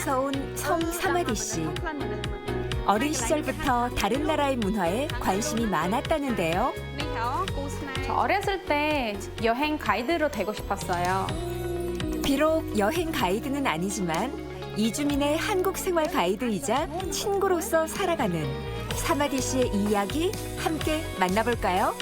일본에서 온 성 사마디 씨. 어린 시절부터 다른 나라의 문화에 관심이 많았다는데요. 저 어렸을 때 여행 가이드로 되고 싶었어요. 비록 여행 가이드는 아니지만 이주민의 한국 생활 가이드이자 친구로서 살아가는 사마디 씨의 이야기 함께 만나볼까요?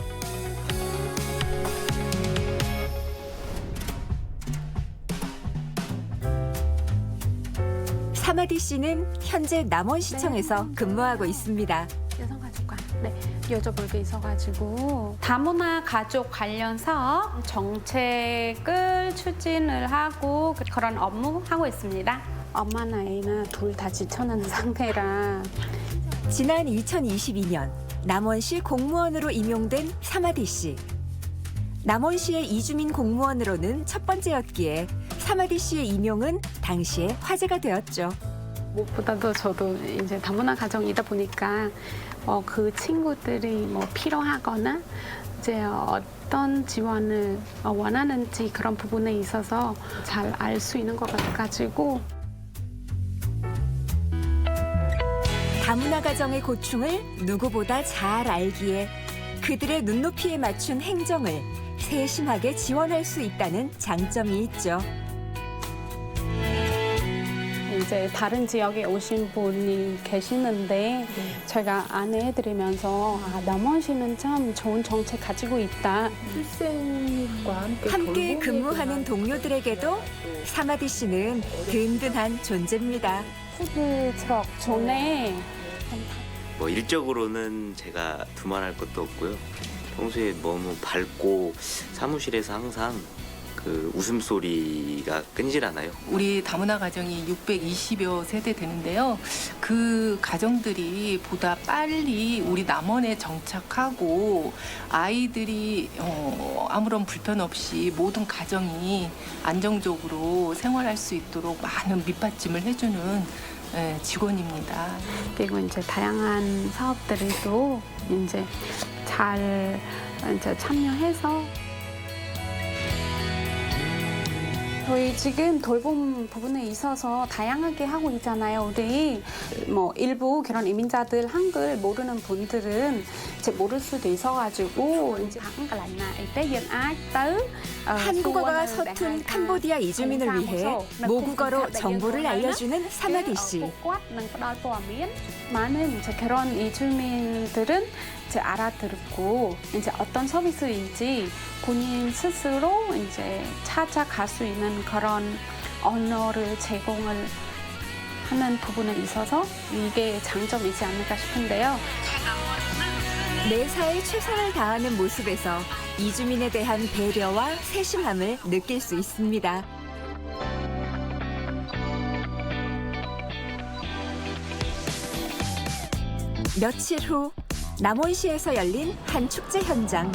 씨는 현재 남원시청에서 근무하고 있습니다. 여성 가족관 네 여쭤볼 게 있어가지고 다문화 가족 관련 사업 정책을 추진을 하고 그- 그런 업무 하고 있습니다. 엄마나 애나 둘 다 지쳐는 상태라 지난 2022년 남원시 공무원으로 임용된 사마디 씨. 남원시의 이주민 공무원으로는 첫 번째였기에 사마디 씨의 임용은 당시에 화제가 되었죠. 무엇보다도 저도 이제 다문화 가정이다 보니까 어, 그 친구들이 뭐 필요하거나 이제 어떤 지원을 어, 원하는지 그런 부분에 있어서 잘 알 수 있는 것 같아가지고 다문화 가정의 고충을 누구보다 잘 알기에 그들의 눈높이에 맞춘 행정을 세심하게 지원할 수 있다는 장점이 있죠. 이제 다른 지역에 오신 분이 계시는데 제가 안내해드리면서 아, 남원시는 참 좋은 정책 가지고 있다. 출생과 함께, 함께 돌봄에 근무하는 동료들에게도 사마디 씨는 든든한 존재입니다. 푸드 트럭 존에 뭐 일적으로는 제가 두말할 것도 없고요. 평소에 너무 밝고 사무실에서 항상 그 웃음소리가 끈질 않아요. 우리 다문화 가정이 620여 세대 되는데요. 그 가정들이 보다 빨리 우리 남원에 정착하고 아이들이 어, 아무런 불편 없이 모든 가정이 안정적으로 생활할 수 있도록 많은 밑받침을 해주는 예, 직원입니다. 그리고 이제 다양한 사업들에도 이제 잘 이제 참여해서 저희 지금 돌봄 부분에 있어서 다양하게 하고 있잖아요. 우리 뭐 일부 그런 이민자들 한글 모르는 분들은 이제 모를 수도 있어가지고 이제 한글 안나 이때 어, 한국어가 서툰 대한 캄보디아 이주민을 위해 모국어로 정보를 알려주는 사마디 씨. 과 많은 이제 그런 이주민들은 이제 알아듣고 이제 어떤 서비스인지 본인 스스로 이제 찾아갈 수 있는 그런 언어를 제공을 하는 부분에 있어서 이게 장점이지 않을까 싶은데요. 매사에 최선을 다하는 모습에서 이주민에 대한 배려와 세심함을 느낄 수 있습니다. 며칠 후 남원시에서 열린 한 축제 현장.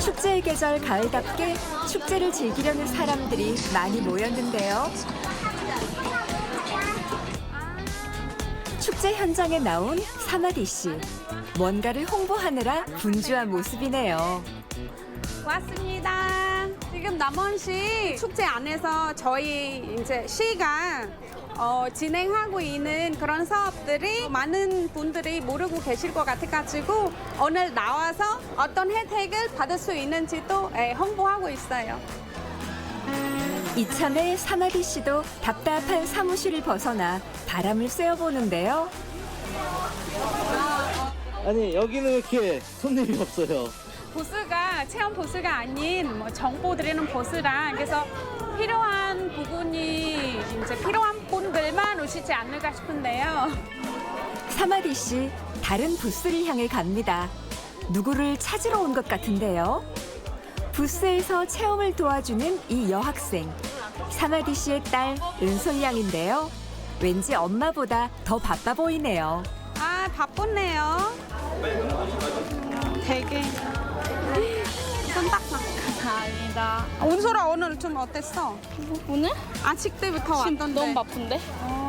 축제의 계절 가을답게 축제를 즐기려는 사람들이 많이 모였는데요. 축제 현장에 나온 사마디 씨. 뭔가를 홍보하느라 분주한 모습이네요. 왔습니다. 지금 남원시 축제 안에서 저희 이제 시가 어, 진행하고 있는 그런 사업들이 많은 분들이 모르고 계실 것 같아가지고 오늘 나와서 어떤 혜택을 받을 수 있는지도 예, 홍보하고 있어요. 이참에 사마디 씨도 답답한 사무실을 벗어나 바람을 쐬어보는데요. 아니 여기는 왜 이렇게 손님이 없어요? 보스가 체험 보스가 아닌 뭐 정보 드리는 보스라 그래서 필요한 부분이 이제 필요한 분들만 오시지 않을까 싶은데요. 사마디 씨 다른 부스를 향해 갑니다. 누구를 찾으러 온 것 같은데요. 부스에서 체험을 도와주는 이 여학생 사마디 씨의 딸 은솔 양인데요. 왠지 엄마보다 더 바빠 보이네요. 아 바쁘네요. 음, 되게 다 행이다. 온솔아 오늘 좀 어땠어? 오늘? 아침 때부터 왔던데. 너무 바쁜데?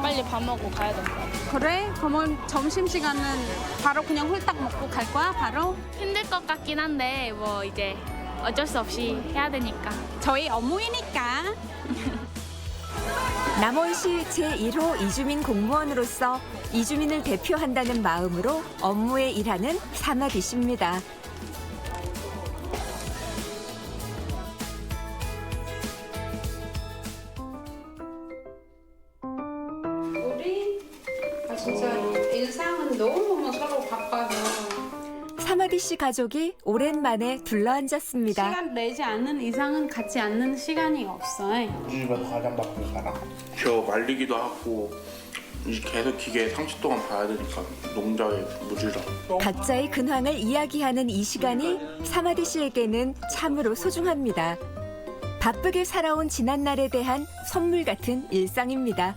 빨리 밥 먹고 가야 될것 같아. 그래? 그러면 점심 시간은 바로 그냥 홀딱 먹고 갈 거야? 바로? 힘들 것 같긴 한데 뭐 이제 어쩔 수 없이 해야 되니까. 저희 업무이니까. 남원시 제1호 이주민 공무원으로서 이주민을 대표한다는 마음으로 업무에 일하는 사마디 씨입니다. 씨 가족이 오랜만에 둘러앉았습니다. 시간 내지 않는 이상은 같이 않는 시간이 없어요. 우리 집에서 가장 바쁜 사람. 저 말리기도 하고 이제 계속 기계 30 동안 봐야 되니까 농자에 무지라. 각자의 근황을 이야기하는 이 시간이 사마디 씨에게는 참으로 소중합니다. 바쁘게 살아온 지난날에 대한 선물 같은 일상입니다.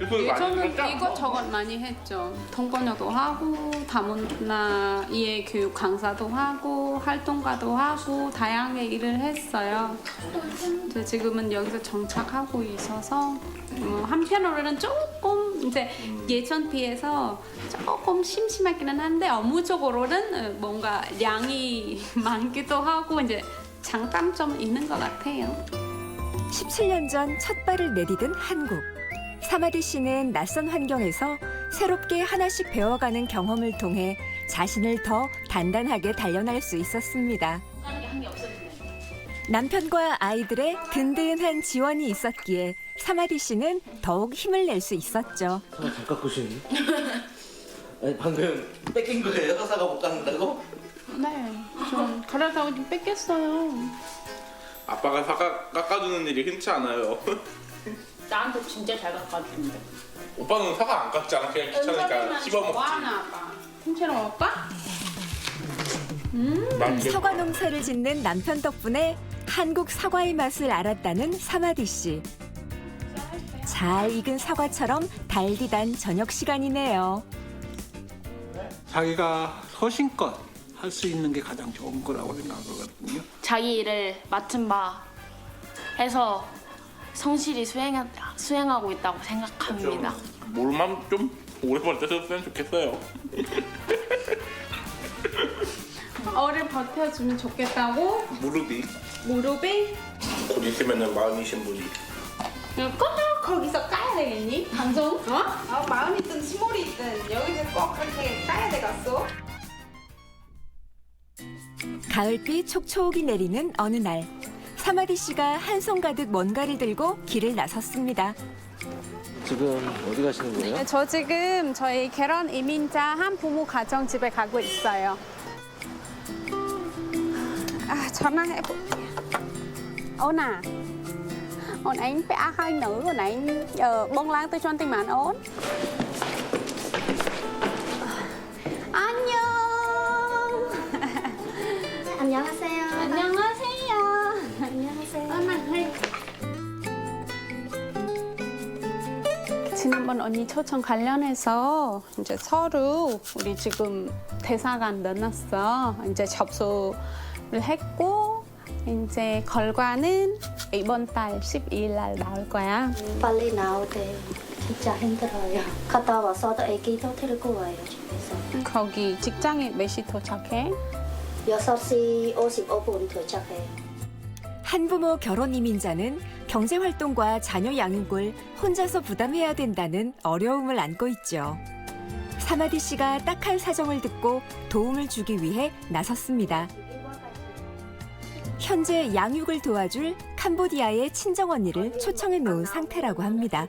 예전은 이것저것 많이 했죠. 통번역도 하고 다문화 이해 교육 강사도 하고 활동가도 하고 다양하게 일을 했어요. 근데 지금은 여기서 정착하고 있어서 어, 한편으로는 조금 이제 예전 비해서 조금 심심하기는 한데 업무적으로는 어, 뭔가 양이 많기도 하고 이제 장단점 있는 것 같아요. 17년 전 첫 발을 내디딘 한국. 사마디 씨는 낯선 환경에서 새롭게 하나씩 배워가는 경험을 통해 자신을 더 단단하게 단련할 수 있었습니다. 남편과 아이들의 든든한 지원이 있었기에 사마디 씨는 더욱 힘을 낼 수 있었죠. 사과 잠깐 끄시니? 아니 방금 뺏긴 거예요? 사과 못 깎는다고? 네, 좀 그러다가 좀 뺏겼어요. 아빠가 사과 깎아주는 일이 흔치 않아요. 나한테 진짜 잘 깎아주는데. 오빠는 사과 안 깎잖아. 그냥 귀찮으니까 씹어 먹지. 좋아하나 봐. 통째로 먹을까? 난 이게 사과 농사를 짓는 남편 덕분에 한국 사과의 맛을 알았다는 사마디 씨. 잘 익은 사과처럼 달디단 저녁 시간이네요. 자기가 소신껏 할 수 있는 게 가장 좋은 거라고 생각하거든요. 자기 일을 맡은 바 해서 성실히 수행, 수행하고 있다고 생각합니다. 물만 좀 오래 버텼으면 좋겠어요. 오래 버텨주면 좋겠다고 무릎이 무릎이 곧 있으면은 마흔이신 분이 꼭 거기서 까야 되겠니? 방송? 어? 어 마음이든 스몰이든 여기서 꼭 그렇게 까야 되겠어? 가을비 촉촉이 내리는 어느 날 사마디 씨가 한 손 가득 뭔가를 들고 길을 나섰습니다. 지금 어디 가시는 거예요? 네, 저 지금 저희 결혼 이민자 한 부모 가정 집에 가고 있어요. 아 전화해 볼게요. 오나. ôn anh phải a hai nữ ôn anh ờ, bông lan tôi cho anh tiền màn ôn 안녕. 안녕하세요 지난번 언니 초청 관련해서 이제 서류 우리 지금 대사관 넣어놨어. 이제 접수를 했고 이제 결과는 이번 달 12일 날 나올 거야. 빨리 나올 때 진짜 힘들어요. 갔다 와서도 애기도 데리고 와요 집에서. 거기 직장에 몇 시 도착해? 6시 55분 도착해. 한부모 결혼 이민자는 경제 활동과 자녀 양육을 혼자서 부담해야 된다는 어려움을 안고 있죠. 사마디 씨가 딱한 사정을 듣고 도움을 주기 위해 나섰습니다. 현재 양육을 도와줄 캄보디아의 친정 언니를 초청해 놓은 상태라고 합니다.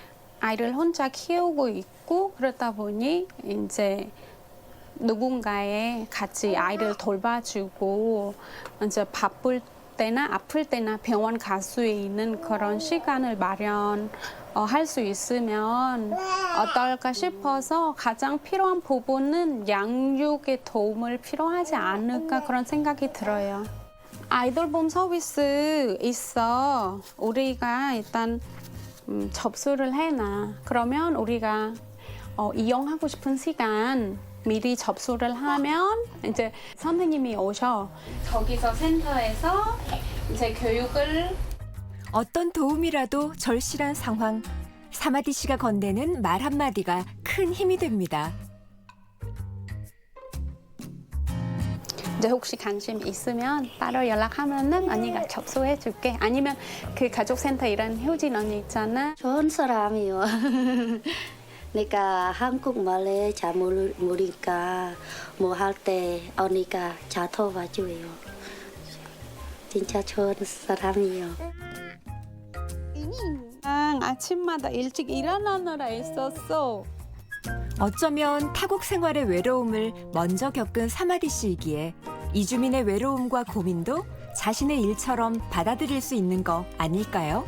아이를 혼자 키우고 있고 그러다 보니 이제 누군가의 같이 아이를 돌봐주고 이제 바쁠 때나 아플 때나 병원 갈수 있는 그런 시간을 마련 어, 할수 있으면 어떨까 싶어서 가장 필요한 부분은 양육의 도움을 필요하지 않을까 그런 생각이 들어요. 아이돌봄 서비스 있어. 우리가 일단 음, 접수를 해놔. 그러면 우리가 어, 이용하고 싶은 시간 미리 접수를 하면 이제 선생님이 오셔. 저기서 센터에서 이제 교육을 어떤 도움이라도 절실한 상황. 사마디 씨가 건네는 말 한마디가 큰 힘이 됩니다. 이제 혹시 관심 있으면 따로 연락하면은 언니가 접수해 줄게. 아니면 그 가족센터 일하는 효진 언니 있잖아. 좋은 사람이요. 내가 한국 말에 잘 모르, 모르니까 뭐 할 때 언니가 잘 도와줘요. 진짜 좋은 사람이요. 아, 아침마다 일찍 일어나느라 있었어. 어쩌면 타국 생활의 외로움을 먼저 겪은 사마디 씨이기에 이주민의 외로움과 고민도 자신의 일처럼 받아들일 수 있는 거 아닐까요?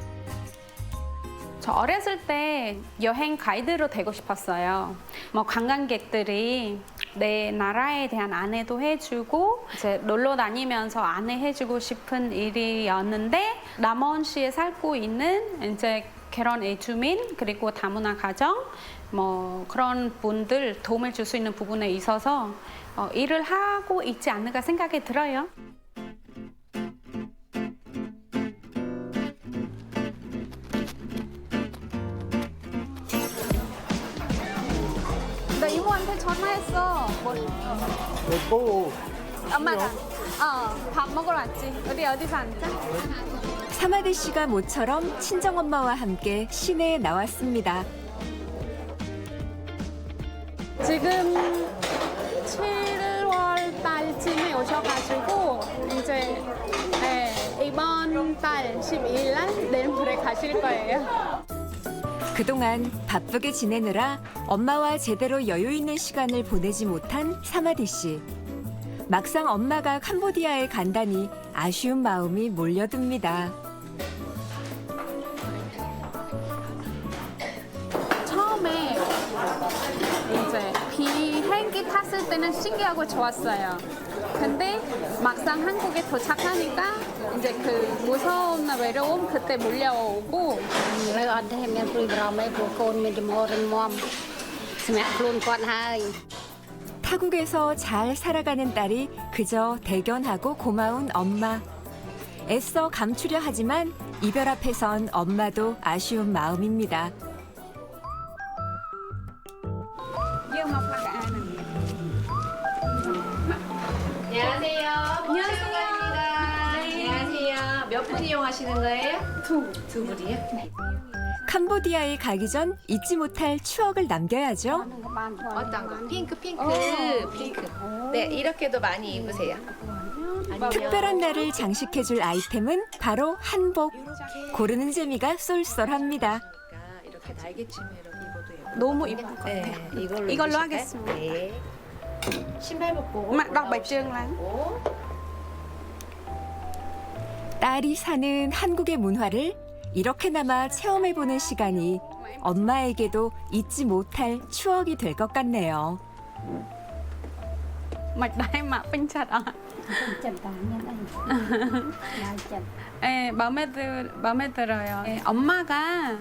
저 어렸을 때 여행 가이드로 되고 싶었어요. 뭐 관광객들이 내 나라에 대한 안내도 해주고 이제 놀러 다니면서 안내해주고 싶은 일이었는데 남원시에 살고 있는 이제 결혼 이주민 그리고 다문화 가정 뭐 그런 분들 도움을 줄 수 있는 부분에 있어서 어, 일을 하고 있지 않을까 생각이 들어요. 나 이모한테 전화했어. 뭐, 또 엄마가 어, 밥 먹으러 왔지. 우리 어디서 앉자? 사마디 씨가 모처럼 친정 엄마와 함께 시내에 나왔습니다. 지금 7월 달쯤에 오셔가지고 이제 네, 이번 달 12일 날 내일모레 가실 거예요. 그동안 바쁘게 지내느라 엄마와 제대로 여유 있는 시간을 보내지 못한 사마디 씨. 막상 엄마가 캄보디아에 간다니 아쉬운 마음이 몰려듭니다. 탔을 때는 신기하고 좋았어요. 근데 막상 한국에 도착하니까 이제 그 무서운 외로움 그때 몰려오고 타국에서 잘 살아가는 딸이 그저 대견하고 고마운 엄마. 애써 감추려 하지만 이별 앞에선 엄마도 아쉬운 마음입니다. 이용하시는 거예요? 두. 두 분이요? 캄보디아에 가기 전 잊지 못할 추억을 남겨야죠. 어떤 거? 핑크, 핑크, 핑크. 네, 이렇게도 많이 입으세요. 아니면 특별한 날을 장식해줄 아이템은 바로 한복. 고르는 재미가 쏠쏠합니다. 이렇게 날개치매로 입어도 예뻐요. 너무 이쁠 것 네, 같아요. 이걸로, 이걸로 입으실까요? 하겠습니다. 네. 신발복 보고 Mặt đọc bạch trương lắm. 고 딸이 사는 한국의 문화를 이렇게나마 체험해보는 시간이 엄마에게도 잊지 못할 추억이 될 것 같네요. 예, 마음에 들 마음에 들어요. 예, 엄마가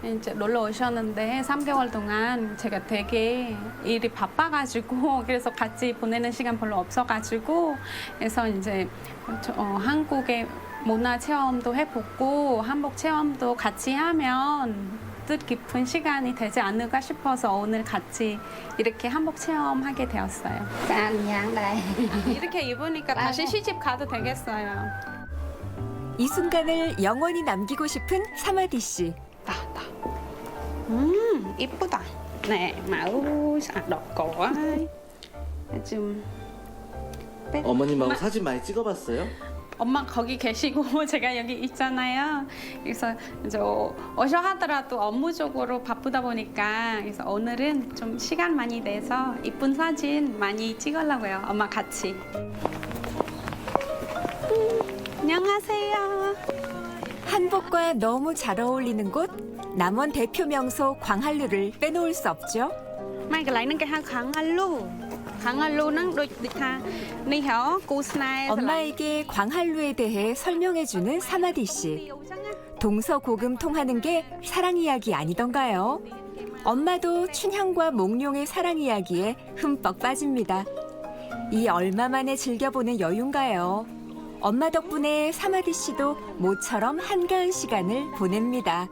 이제 놀러 오셨는데 3개월 동안 제가 되게 일이 바빠가지고 그래서 같이 보내는 시간 별로 없어가지고 그래서 이제 저, 어, 한국에 문화 체험도 해보고 한복 체험도 같이 하면 뜻 깊은 시간이 되지 않을까 싶어서 오늘 같이 이렇게 한복 체험하게 되었어요. 짠, 양다. 이렇게 입으니까 다시 시집 가도 되겠어요. 이 순간을 영원히 남기고 싶은 사마디 씨. 나, 나. 음, 이쁘다. 네, 마우, 럭거와. 좀. 어머님하고 사진 많이 찍어봤어요? 엄마 거기 계시고 제가 여기 있잖아요. 그래서 이제 어, 오셔 하더라도 업무적으로 바쁘다 보니까 그래서 오늘은 좀 시간 많이 내서 이쁜 사진 많이 찍으려고요. 엄마 같이. 음, 안녕하세요. 한복과 너무 잘 어울리는 곳 남원 대표 명소 광한루를 빼놓을 수 없죠. Mai cái lấy nó. 엄마에게 광한루에 대해 설명해주는 사마디 씨. 동서고금 통하는 게 사랑 이야기 아니던가요? 엄마도 춘향과 몽룡의 사랑 이야기에 흠뻑 빠집니다. 이 얼마만에 즐겨보는 여유인가요? 엄마 덕분에 사마디 씨도 모처럼 한가한 시간을 보냅니다.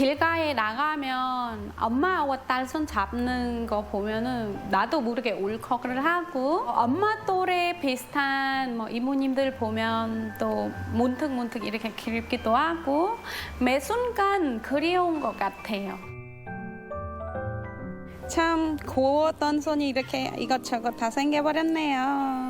길가에 나가면 엄마하고 딸 손 잡는 거 보면은 나도 모르게 울컥을 하고 엄마 또래 비슷한 뭐 이모님들 보면 또 문득 문득 이렇게 그립기도 하고 매 순간 그리운 것 같아요. 참 고웠던 손이 이렇게 이것저것 다 생겨버렸네요.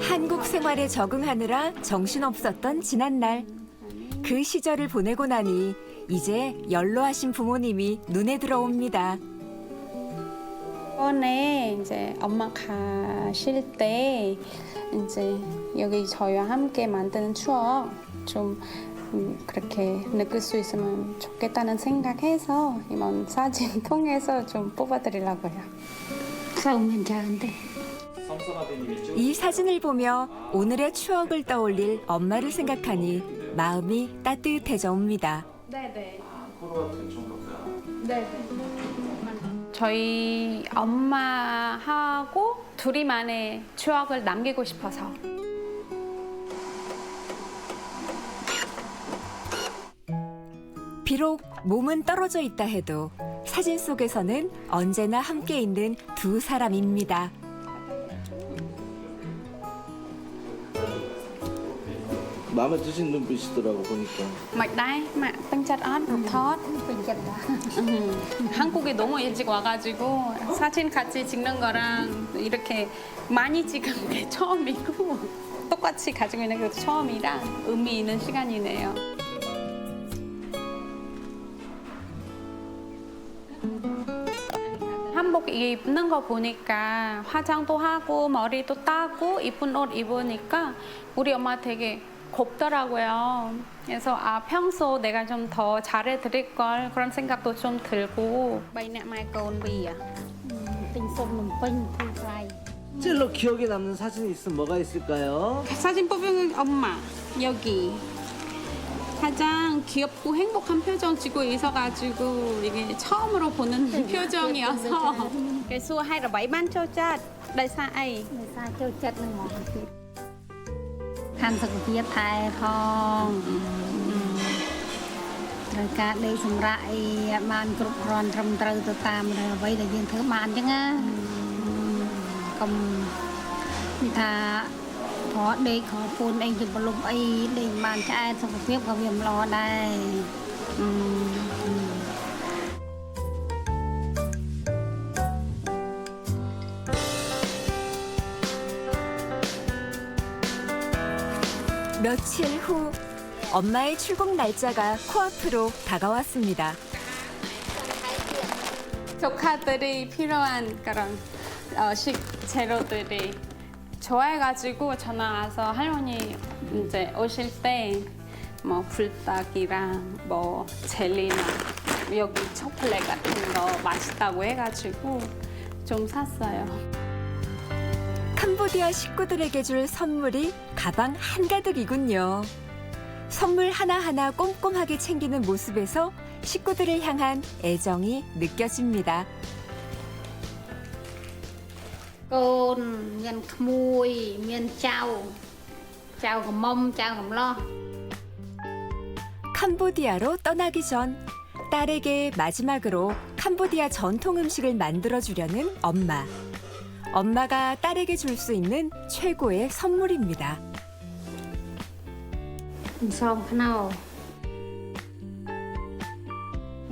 한국 생활에 적응하느라 정신없었던 지난날. 그 시절을 보내고 나니 이제 연로하신 부모님이 눈에 들어옵니다. 이번에 이제 엄마 가실 때 이제 여기 저희와 함께 만드는 추억 좀 음, 그렇게 느낄 수 있으면 좋겠다는 생각해서 이번 사진 통해서 좀 뽑아드리려고요. 이 사진을 보며 오늘의 추억을 떠올릴 엄마를 생각하니 마음이 따뜻해져 옵니다. 네네. 네네. 저희 엄마하고 둘이만의 추억을 남기고 싶어서. 비록 몸은 떨어져 있다 해도 사진 속에서는 언제나 함께 있는 두 사람입니다. 마음에 드신 눈빛이더라고 보니까. មិនដែរម៉ាក់ពេញចិត្តអត់ថតពេញចិត្តដែរ 한국에 너무 일찍 와가지고 사진 같이 찍는 거랑 이렇게 많이 찍은 게 처음이고 똑같이 가지고 있는 것도 처음이라 의미 있는 시간이네요. 한복 입는 거 보니까 화장도 하고 머리도 따고 이쁜 옷 입으니까 우리 엄마 되게 곱더라고요. 그래서 아 평소 내가 좀 더 잘해 드릴 걸 그런 생각도 좀 들고. ទិញសុំនំពេញធ្វើស្រ័យ 찔러 기억에 남는 사진이 있으면 뭐가 있을까요? 사진 뽑은 엄마 여기 가장 귀엽고 행복한 표정 짓고 있어가지고 이게 처음으로 보는 표정이어서 cái xua hai là bảy ban cho cha đại sa ai ដោយសារចូលចិត្តនឹងហ្មង ทำสกุลเพียไทยทองรายการได้สมรัยมานกรุบกรอนทำเตยตัตามเลยไว้แต่ยังเธอมานจังไงะกำมิทาพอได้ขอปูนเองจะบรลุกไอ้ได้มานใช้สกุลเพียบกับเวียมรอได้ อืม 며칠 후 엄마의 출국 날짜가 코앞으로 다가왔습니다. 조카들이 필요한 그런 어, 식재료들이 좋아해가지고 전화 와서 할머니 이제 오실 때 뭐 불닭이랑 뭐 젤리나 여기 초콜릿 같은 거 맛있다고 해가지고 좀 샀어요. 캄보디아 식구들에게 줄 선물이 가방 한가득이군요. 선물 하나하나 꼼꼼하게 챙기는 모습에서 식구들을 향한 애정이 느껴집니다. កូនមានក្មួយមានចៅចៅកំមុំចៅកំឡោះ 캄보디아로 떠나기 전 딸에게 마지막으로 캄보디아 전통 음식을 만들어 주려는 엄마. 엄마가 딸에게 줄 수 있는 최고의 선물입니다. 무서워 하나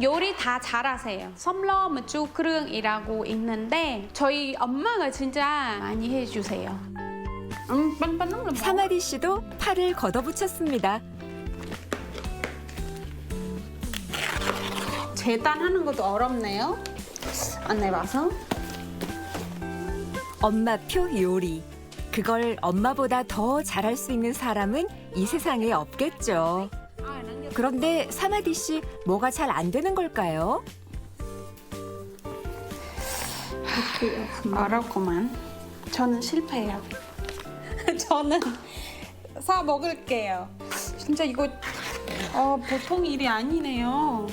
요리 다 잘하세요. 섬러 무쭈크릉이라고 있는데 저희 엄마가 진짜 많이 해주세요. 사마리 씨도 팔을 걷어붙였습니다. 재단하는 것도 어렵네요. 안내 봐서. 엄마표 요리. 그걸 엄마보다 더 잘할 수 있는 사람은 이 세상에 없겠죠. 그런데 사마디 씨 뭐가 잘 안 되는 걸까요? 어렵구만. 저는 실패해요. 저는 사 먹을게요. 진짜 이거 어, 보통 일이 아니네요.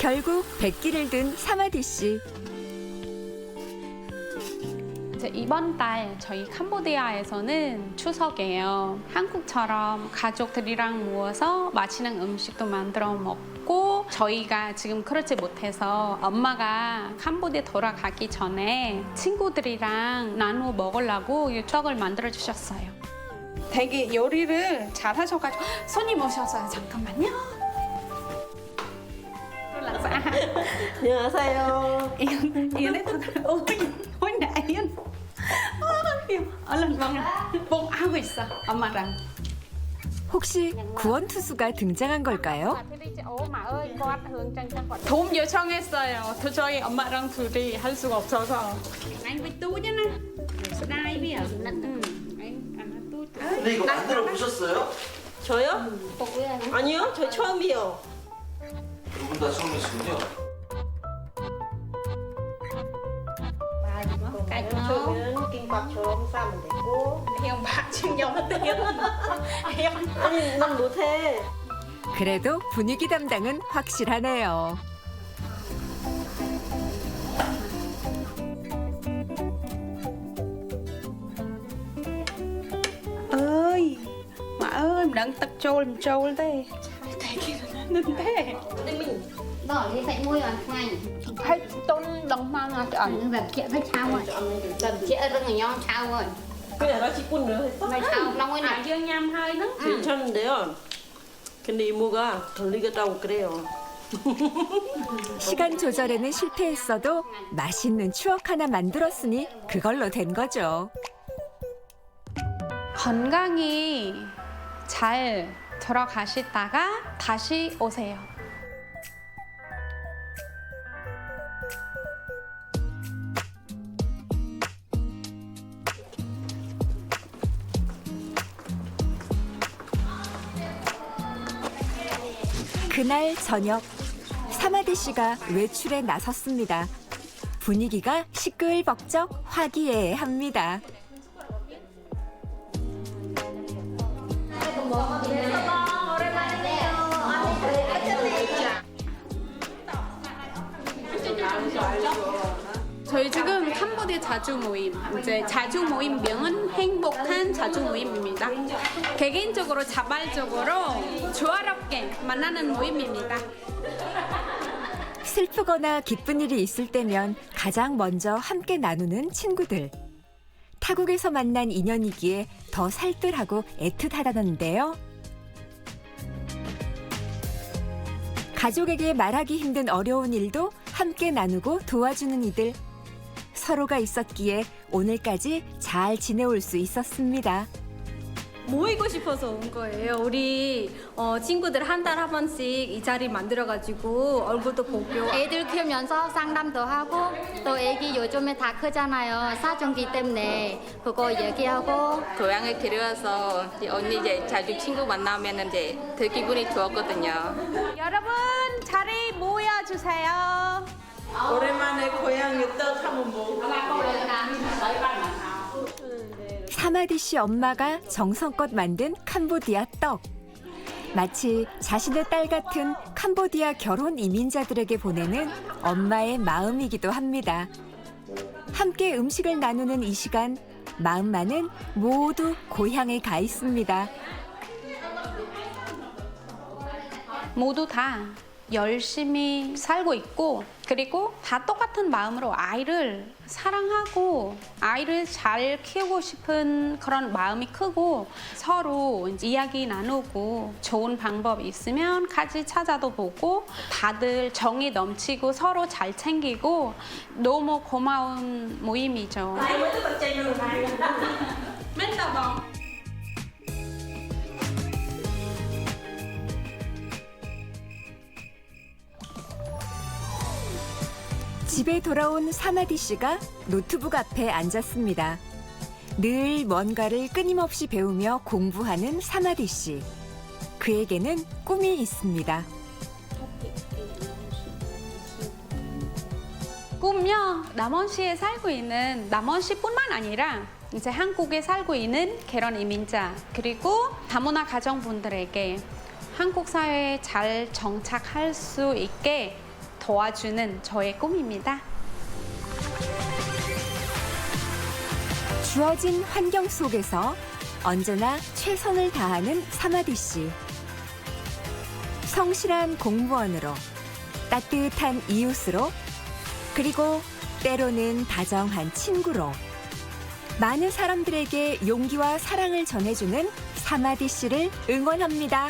결국 백기를 든 사마디 씨. 이제 이번 달 저희 캄보디아에서는 추석이에요. 한국처럼 가족들이랑 모여서 맛있는 음식도 만들어 먹고 저희가 지금 그렇지 못해서 엄마가 캄보디아 돌아가기 전에 친구들이랑 나누어 먹으려고 이 추억을 만들어 주셨어요. 되게 요리를 잘 하셔가지고 손님 오셨어요. 잠깐만요. 안녕하세요. Yên đấy thật ôi, ôi nè Lần vâng Bụng áo 있어 엄마랑 혹시 구원투수가 등장한 걸까요? 도움 요청했어요 저- 저희 엄마랑 둘이 할 수가 없어서 근데 이거 만들어 보셨어요? 저요? 아니요, 저 처음이요. 두 분 다 처음이시군요. 양초는 김밥처럼 싸면 되고 그냥 막 지금 영어대요 아니 난 못해 그래도 분위기 담당은 확실하네요. ơi mà ơi mình đang tắc trâu làm trâu đây Tại kia nó nên thế 근데 mình bỏ đi phải mua hoàn thành khách tôn đóng mang là chị ảnh và chị phải sao rồi chị ở rừng nhỏ sao rồi 그냥 같이 꾼을 했어? 나 나오는 악영양 하이는? 괜찮은데요. 근데 이모가 돌리겠다고 그래요. 시간 조절에는 실패했어도 맛있는 추억 하나 만들었으니 그걸로 된 거죠. 건강히 잘 돌아가시다가 다시 오세요. 그날 저녁 사마디 씨가 외출에 나섰습니다. 분위기가 시끌벅적 화기애애합니다. 저희 지금 캄보디아 자주 모임, 이제 자주 모임 명은 행복한 자주 모임입니다. 개개인적으로 자발적으로 조화롭게 만나는 모임입니다. 슬프거나 기쁜 일이 있을 때면 가장 먼저 함께 나누는 친구들. 타국에서 만난 인연이기에 더 살뜰하고 애틋하다는데요. 가족에게 말하기 힘든 어려운 일도 함께 나누고 도와주는 이들. 서로가 있었기에 오늘까지 잘 지내올 수 있었습니다. 모이고 싶어서 온 거예요. 우리 어, 친구들 한 달 한 번씩 이 자리 만들어가지고 얼굴도 보고 애들 키우면서 상담도 하고 또 애기 요즘에 다 크잖아요. 사춘기 때문에 그거 얘기하고 고향에 데려와서 이제 언니 이제 자주 친구 만나면 이제 더 기분이 좋았거든요. 여러분 자리 모여주세요. 오랜만에 고향에 떡 한번 먹고. 사마디 씨 엄마가 정성껏 만든 캄보디아 떡. 마치 자신의 딸 같은 캄보디아 결혼 이민자들에게 보내는 엄마의 마음이기도 합니다. 함께 음식을 나누는 이 시간 마음만은 모두 고향에 가 있습니다. 모두 다 열심히 살고 있고 그리고 다 똑같은 마음으로 아이를 사랑하고 아이를 잘 키우고 싶은 그런 마음이 크고 서로 이야기 나누고 좋은 방법 있으면 같이 찾아도 보고 다들 정이 넘치고 서로 잘 챙기고 너무 고마운 모임이죠. 집에 돌아온 사마디 씨가 노트북 앞에 앉았습니다. 늘 뭔가를 끊임없이 배우며 공부하는 사마디 씨. 그에게는 꿈이 있습니다. 꿈요 남원시에 살고 있는 남원시뿐만 아니라 이제 한국에 살고 있는 결혼 이민자 그리고 다문화 가정분들에게 한국 사회에 잘 정착할 수 있게 도와주는 저의 꿈입니다. 주어진 환경 속에서 언제나 최선을 다하는 사마디 씨. 성실한 공무원으로, 따뜻한 이웃으로, 그리고 때로는 다정한 친구로 많은 사람들에게 용기와 사랑을 전해주는 사마디 씨를 응원합니다.